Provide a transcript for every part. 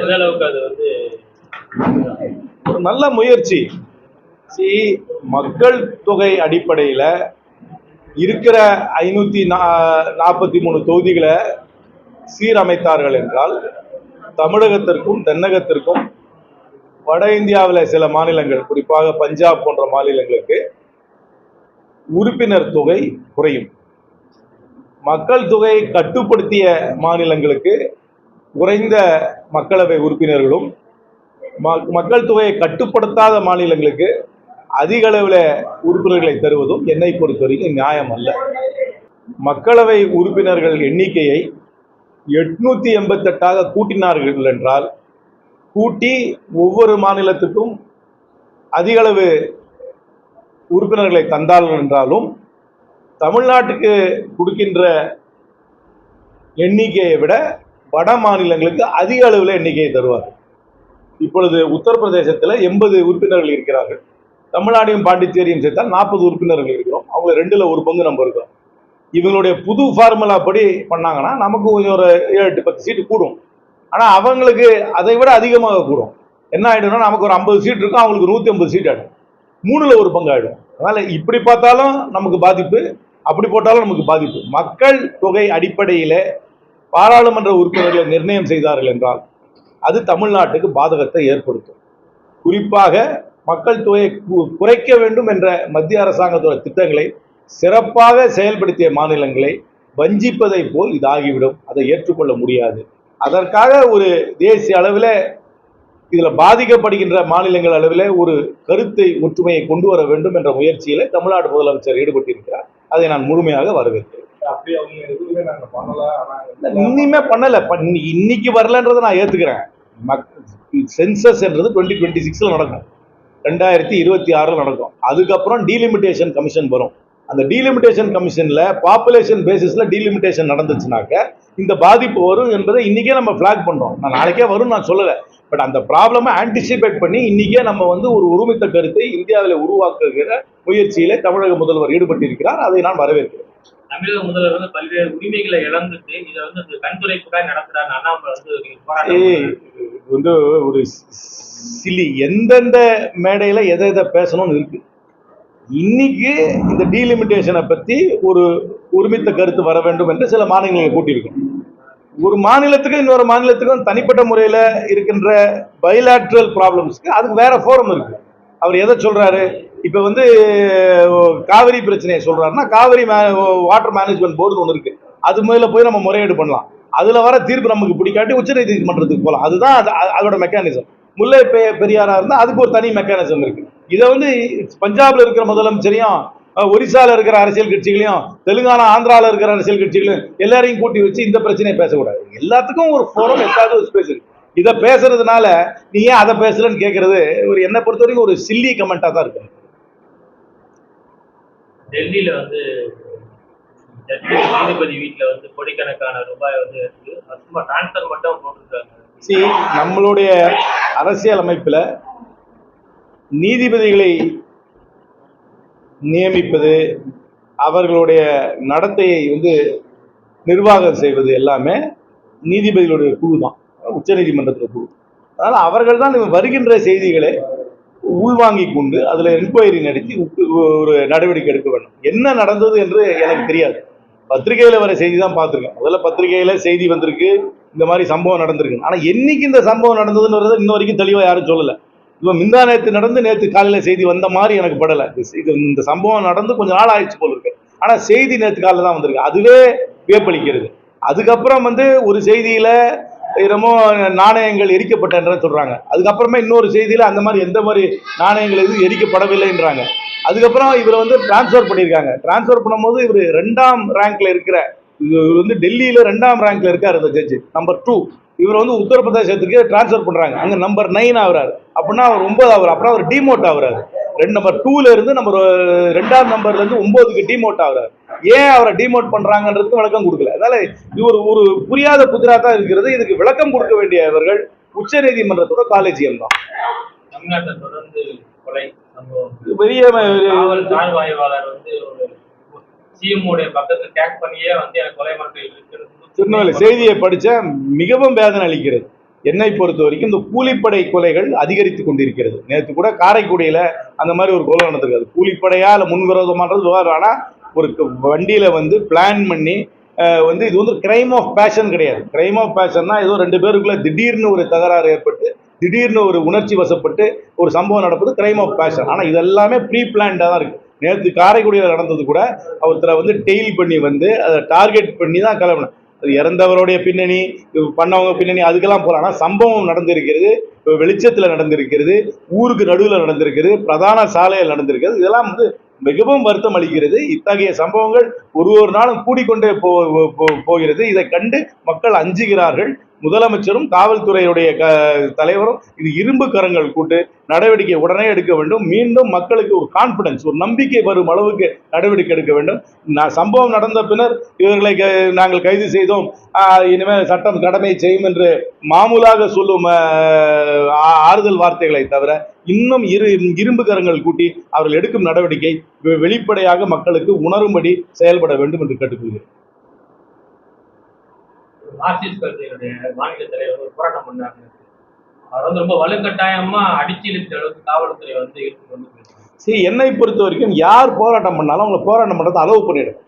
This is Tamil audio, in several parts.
எந்த அளவுக்கு அது வந்து ஒரு நல்ல முயற்சி. சி மக்கள் தொகை அடிப்படையில் இருக்கிற ஐநூற்றி நாற்பத்தி மூணு தொகுதிகளை சீரமைத்தார்கள் என்றால் தமிழகத்திற்கும் தென்னகத்திற்கும் வட இந்தியாவில் சில மாநிலங்கள் குறிப்பாக பஞ்சாப் போன்ற மாநிலங்களுக்கு உறுப்பினர் தொகை குறையும். மக்கள் தொகையை கட்டுப்படுத்திய மாநிலங்களுக்கு குறைந்த மக்களவை உறுப்பினர்களும் மக்கள் தொகையை கட்டுப்படுத்தாத மாநிலங்களுக்கு அதிக அளவில் உறுப்பினர்களை தருவதும் என்னை பொறுத்தவரைக்கும் நியாயம் அல்ல. மக்களவை உறுப்பினர்கள் எண்ணிக்கையை எட்நூற்றி எண்பத்தெட்டாக கூட்டினார்கள் என்றால் கூட்டி ஒவ்வொரு மாநிலத்துக்கும் அதிகளவு உறுப்பினர்களை தந்தார்கள் என்றாலும் தமிழ்நாட்டுக்கு கொடுக்கின்ற எண்ணிக்கையை விட வட மாநிலங்களுக்கு அதிக அளவில் எண்ணிக்கையை தருவார் இப்பொழுது உத்தரப்பிரதேசத்தில் எண்பது உறுப்பினர்கள் இருக்கிறார்கள். தமிழ்நாடையும் பாண்டிச்சேரியும் சேர்த்தால் நாற்பது உறுப்பினர்கள் இருக்கிறோம். அவங்க ரெண்டில் ஒரு பங்கு நம்ம இருக்கிறோம். இவங்களுடைய புது ஃபார்முலா படி பண்ணாங்கன்னா நமக்கு கொஞ்சம் ஒரு ஏழு எட்டு பத்து சீட்டு கூடும். ஆனால் அவங்களுக்கு அதை விட அதிகமாக கூடும். என்ன ஆகிடும்னா நமக்கு ஒரு ஐம்பது சீட் இருக்கும் அவங்களுக்கு நூற்றி ஐம்பது சீட் ஆகிடும் மூணில் ஒரு பங்கு ஆகிடும் அதனால் இப்படி பார்த்தாலும் நமக்கு பாதிப்பு அப்படி போட்டாலும் நமக்கு பாதிப்பு. மக்கள் தொகை அடிப்படையில் பாராளுமன்ற உறுப்பினர்களை நிர்ணயம் செய்தார்கள் என்றால் அது தமிழ்நாட்டுக்கு பாதகத்தை ஏற்படுத்தும். குறிப்பாக மக்கள் தொகையை குறைக்க வேண்டும் என்ற மத்திய அரசாங்கத்தோட திட்டங்களை சிறப்பாக செயல்படுத்திய மாநிலங்களை வஞ்சிப்பதை போல் இது ஆகிவிடும் அதை ஏற்றுக்கொள்ள முடியாது. அதற்காக ஒரு தேசிய அளவில் இதில் பாதிக்கப்படுகின்ற மாநிலங்கள் அளவில் ஒரு கருத்தை ஒற்றுமையை கொண்டு வர வேண்டும் என்ற முயற்சியில் தமிழ்நாடு முதலமைச்சர் ஈடுபட்டிருக்கிறார். அதை நான் முழுமையாக வரவேற்கிறேன். அப்படி அவங்க எதுவுமே பண்ணல. ஆனா இனிமே பண்ணல. பண்ணி- இன்னைக்கு வரலன்றதை நான் ஏத்துக்கிறேன். சென்சஸ் என்றது டுவெண்ட்டி டுவெண்ட்டி சிக்ஸ்ல நடக்கும். ரெண்டாயிரத்தி இருபத்தி ஆறுல நடக்கும். அதுக்கப்புறம் டீலிமிட்டேஷன் கமிஷன் வரும். அந்த டீலிமிட்டேஷன் கமிஷன்ல பாப்புலேஷன் பேசிஸ்ல டீலிமிட்டேஷன் நடந்துச்சுனாக்க இந்த பாதிப்பு வரும் என்பதை இன்னைக்கே நம்ம ஃபிளாக் பண்றோம். நான் நாளைக்கே வரும் நான் சொல்லல. பட் அந்த ப்ராப்ளமை ஆன்டிசிபேட் பண்ணி இன்னைக்கே நம்ம வந்து ஒரு ஒருமித்த கருத்தை இந்தியாவில் உருவாக்குகிற முயற்சியில தமிழக முதல்வர் ஈடுபட்டிருக்கிறார். அதை நான் வரவேற்கிறேன். தமிழக முதல்வர் வந்து பல்வேறு உரிமைகளை இழந்துட்டு இதை வந்து இந்த கண் துடைப்புக்காக நடத்துறாரு அண்ணாமலை வந்து போராட்டம் வந்து ஒரு சிலி எந்தெந்த மேடையில எதை எதை பேசணும்னு இருக்கு. இன்னைக்கு இந்த டீலிமிட்டேஷனை பத்தி ஒரு ஒருமித்த கருத்து வர வேண்டும் என்று சில மாநிலங்களை கூட்டியிருக்கோம். ஒரு மாநிலத்துக்கும் இன்னொரு மாநிலத்துக்கும் தனிப்பட்ட முறையில் இருக்கின்ற பைலாட்ரல் ப்ராப்ளம்ஸ்க்கு அதுக்கு வேற ஃபோரம் இருக்கு. அவர் எதை சொல்றாரு? இப்போ வந்து காவிரி பிரச்சனையை சொல்கிறாருன்னா காவிரி வாட்டர் மேனேஜ்மெண்ட் போர்டு ஒன்று இருக்குது அது முதல்ல போய் நம்ம முறையீடு பண்ணலாம். அதில் வர தீர்ப்பு நமக்கு பிடிக்காட்டி உச்சநீதிமன்றத்துக்கு போகலாம் அதுதான் அது- அதோட மெக்கானிசம் முல்லை பெ- பெரியாராக இருந்தால் அதுக்கு ஒரு தனி மெக்கானிசம் இருக்குது இதை வந்து பஞ்சாபில் இருக்கிற முதலமைச்சரையும் ஒரிசாவில் இருக்கிற அரசியல் கட்சிகளையும் தெலுங்கானா ஆந்திராவில் இருக்கிற அரசியல் கட்சிகளையும் எல்லாரையும் கூட்டி வச்சு இந்த பிரச்சனையை பேசக்கூடாது. எல்லாத்துக்கும் ஒரு ஃபோரம் எட்டாவது ஒரு ஸ்பேஸ் இருக்குது இதை பேசுறதுனால நீ ஏன் அதை பேசலன்னு கேட்கறது ஒரு என்னை பொறுத்த வரைக்கும் ஒரு சில்லி கமெண்ட்டாக தான் இருக்கு. டெல்லியில் வந்து நீதிபதி வீட்டில் வந்து கோடிக்கணக்கான ரூபாய் வந்து இருக்கு. சும்மா டிரான்ஸ்ஃபர் மட்டும் போட்டிருக்காங்க. சி நம்மளுடைய அரசியல் அமைப்பில் நீதிபதிகளை நியமிப்பது அவர்களுடைய நடத்தையை வந்து நிர்வாகம் செய்வது எல்லாமே நீதிபதிகளுடைய குழு தான் உச்சநீதிமன்றத்தில் குழு. அதனால் அவர்கள் தான் வருகின்ற செய்திகளை உள்வாங்கி கொண்டு அதில் என்கொயரி நடத்தி ஒரு நடவடிக்கை எடுக்க வேண்டும். என்ன நடந்தது என்று எனக்கு தெரியாது. பத்திரிகையில் வர செய்தி தான் பார்த்துருக்கேன். முதல்ல பத்திரிகையில் செய்தி வந்திருக்கு இந்த மாதிரி சம்பவம் நடந்திருக்கு. ஆனால் என்னைக்கு இந்த சம்பவம் நடந்ததுன்றதை இன்ன வரைக்கும் தெளிவாக யாரும் சொல்லலை. இப்போ மிந்தா நேற்று நடந்து நேற்று காலையில் செய்தி வந்த மாதிரி எனக்கு படலை. இது இந்த சம்பவம் நடந்து கொஞ்சம் நாள் ஆயிடுச்சு போல இருக்கு. ஆனால் செய்தி நேற்று காலையில் தான் வந்திருக்கு. அதுவே வியப்பளிக்கிறது அதுக்கப்புறம் வந்து ஒரு செய்தியில் என்னமோ நாணயங்கள் எரிக்கப்பட்டன்ற சொல்கிறாங்க அதுக்கப்புறமா இன்னொரு செய்தியில் அந்த மாதிரி எந்த மாதிரி நாணயங்கள் எதுவும் எரிக்கப்படவில்லைன்றாங்க. அதுக்கப்புறம் இவரை வந்து டிரான்ஸ்ஃபர் பண்ணியிருக்காங்க. டிரான்ஸ்ஃபர் பண்ணும்போது இவர் ரெண்டாம் ரேங்க்ல இருக்கிற இவர் வந்து டெல்லியில் ரெண்டாம் ரேங்க்ல இருக்கார் இந்த ஜட்ஜு நம்பர் டூ இவர் வந்து உத்தரப்பிரதேசத்துக்கு டிரான்ஸ்ஃபர் பண்ணுறாங்க அங்கே நம்பர் நைன் ஆகுறாரு. அப்படின்னா அவர் ஒன்பது ஆகுறாரு. அப்புறம் அவர் டிமோட் ஆகுறாரு. ரெண்டு நம்பர் டூல இருந்து நம்பர் ரெண்டாம் நம்பர்லேருந்து இருந்து ஒன்பதுக்கு டிமோட் ஆகுறாரு. ஏன் அவரை டிமோட் பண்றாங்கன்றதுக்கு விளக்கம் கொடுக்கல. அதனால இது ஒரு ஒரு புரியாத புதிரா தான் இருக்கிறது. இதுக்கு விளக்கம் கொடுக்க வேண்டியவர்கள் உச்ச நீதிமன்றத்தோட காலேஜியம் தான். தமிழ்நாட்டில் தொடர்ந்து கொலை பெரிய காவல் தாழ்வாய்வாளர் வந்து ஒரு சிஎம் உடைய பக்கத்துல டேக் பண்ணியே வந்து எனக்கு கொலை மிரட்டல் இருக்குன்னு திருநெல்வேலி செய்தியை படிச்ச மிகவும் வேதனை அளிக்கிறது. என்னை பொறுத்த வரைக்கும் இந்த கூலிப்படை கொலைகள் அதிகரித்து கொண்டிருக்கிறது. நேற்று கூட காரைக்குடியில் அந்த மாதிரி ஒரு கொலை நடந்திருக்காது கூலிப்படையா இல்லை முன்விரோதமானது விவகாரம். ஆனால் ஒரு வண்டியில் வந்து பிளான் பண்ணி வந்து இது வந்து கிரைம் ஆஃப் பேஷன் கிடையாது. கிரைம் ஆஃப் பேஷன்னா ஏதோ ரெண்டு பேருக்குள்ள திடீர்னு ஒரு தகராறு ஏற்பட்டு திடீர்னு ஒரு உணர்ச்சி வசப்பட்டு ஒரு சம்பவம் நடப்பது கிரைம் ஆஃப் பேஷன் ஆனால் இது எல்லாமே ப்ரீ பிளான்டாக தான் இருக்குது நேற்று காரைக்குடியில் நடந்தது கூட ஒருத்தரை வந்து டெயில் பண்ணி வந்து அதை டார்கெட் பண்ணி தான் கிளம்பணும் அது இறந்தவருடைய பின்னணி பண்ணவங்க பின்னணி அதுக்கெல்லாம் போகலாம் ஆனால் சம்பவம் நடந்திருக்கிறது வெளிச்சத்தில் நடந்திருக்கிறது ஊருக்கு நடுவில் நடந்திருக்கிறது பிரதான சாலையில் நடந்திருக்கிறது இதெல்லாம் வந்து மிகவும் வருத்தம் அளிக்கிறது இத்தகைய சம்பவங்கள் ஒரு ஒரு நாளும் கூடிக்கொண்டே போ போகிறது. இதை கண்டு மக்கள் அஞ்சுகிறார்கள். முதலமைச்சரும் காவல்துறையுடைய க தலைவரும் இது இரும்பு கரங்கள் கூட்டு நடவடிக்கை உடனே எடுக்க வேண்டும். மீண்டும் மக்களுக்கு ஒரு கான்ஃபிடன்ஸ் ஒரு நம்பிக்கை வரும் அளவுக்கு நடவடிக்கை எடுக்க வேண்டும். நான் சம்பவம் நடந்த பின்னர் இவர்களை க- நாங்கள் கைது செய்தோம். இனிமேல் சட்டம் கடமை செய்யும் என்று மாமூலாக சொல்லும் ஆ- ஆறுதல் வார்த்தைகளை தவிர இன்னும் இரு இரும்பு கரங்கள் கூட்டி அவர்கள் எடுக்கும் நடவடிக்கை வெளிப்படையாக மக்களுக்கு உணரும்படி செயல்பட வேண்டும் என்று கேட்டுக்கொள்கிறேன். மார்க்சிஸ்ட் கட்சியினுடைய மாநில தலைவர் ஒரு போராட்டம் பண்ணாங்க அவர் வந்து ரொம்ப வலுக்கட்டாயமா அடிச்சு இழுத்த அளவுக்கு காவல்துறை வந்து இழுத்து கொண்டு சரி என்னை பொறுத்த வரைக்கும் யார் போராட்டம் பண்ணாலும் அவங்களை போராட்டம் பண்ணுறது அளவு பண்ணிடும்.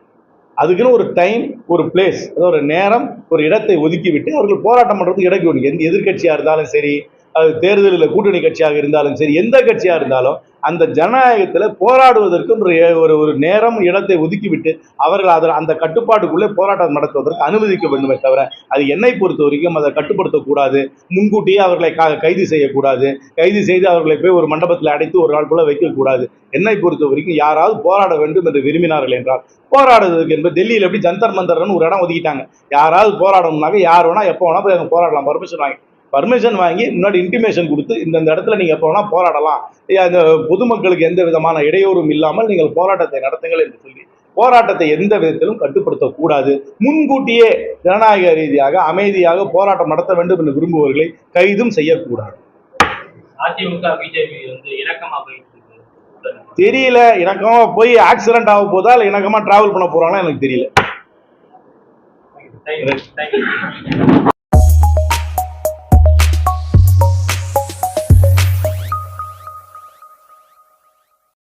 அதுக்குன்னு ஒரு டைம் ஒரு பிளேஸ் அதாவது ஒரு நேரம் ஒரு இடத்தை ஒதுக்கி விட்டு அவர்கள் போராட்டம் பண்ணுறதுக்கு இடக்கு எந்த எதிர்கட்சியாக இருந்தாலும் சரி அது தேர்தலில் கூட்டணி கட்சியாக இருந்தாலும் சரி எந்த கட்சியாக இருந்தாலும் அந்த ஜனநாயகத்தில் போராடுவதற்கும் ஒரு ஒரு ஒரு நேரம் இடத்தை ஒதுக்கிவிட்டு அவர்கள் அதில் அந்த கட்டுப்பாட்டுக்குள்ளே போராட்டம் நடத்துவதற்கு அனுமதிக்க வேண்டுமே தவிர அது என்னை பொறுத்த வரைக்கும் அதை கட்டுப்படுத்தக்கூடாது. முன்கூட்டியே அவர்களை க- கைது செய்யக்கூடாது. கைது செய்து அவர்களை போய் ஒரு மண்டபத்தில் அடைத்து ஒரு நாள் போல வைக்கக்கூடாது. என்னை பொறுத்த வரைக்கும் யாராவது போராட வேண்டும் என்று விரும்பினார்கள் என்றால் போராடுவதற்கு என்பது டெல்லியில் எப்படி ஜந்தர் மந்தர்னு ஒரு இடம் ஒதுக்கிட்டாங்க. யாராவது போராடணும்னாக்க யார் வேணா எப்போ வேணா போய் அவங்க போராடலாம். பர்மிஷன் வாங்கி பர்மிஷன் வாங்கி முன்னாடி இன்டிமேஷன் கொடுத்து இந்த இடத்துல நீங்கள் வேணா போராடலாம். இந்த பொதுமக்களுக்கு எந்த விதமான இடையூறும் இல்லாமல் நீங்கள் போராட்டத்தை நடத்துங்கள் என்று சொல்லி போராட்டத்தை எந்த விதத்திலும் கட்டுப்படுத்தக்கூடாது. முன்கூட்டியே ஜனநாயக ரீதியாக அமைதியாக போராட்டம் நடத்த வேண்டும் என்று விரும்புபவர்களை கைதும் செய்யக்கூடாது. அதிமுக பிஜேபி வந்து இணக்கமா போயிட்டு இருக்கு. தெரியல இணக்கமா போய் ஆக்சிடென்ட் ஆக போதா இல்லை இணக்கமா டிராவல் பண்ண போறாங்களா எனக்கு தெரியல.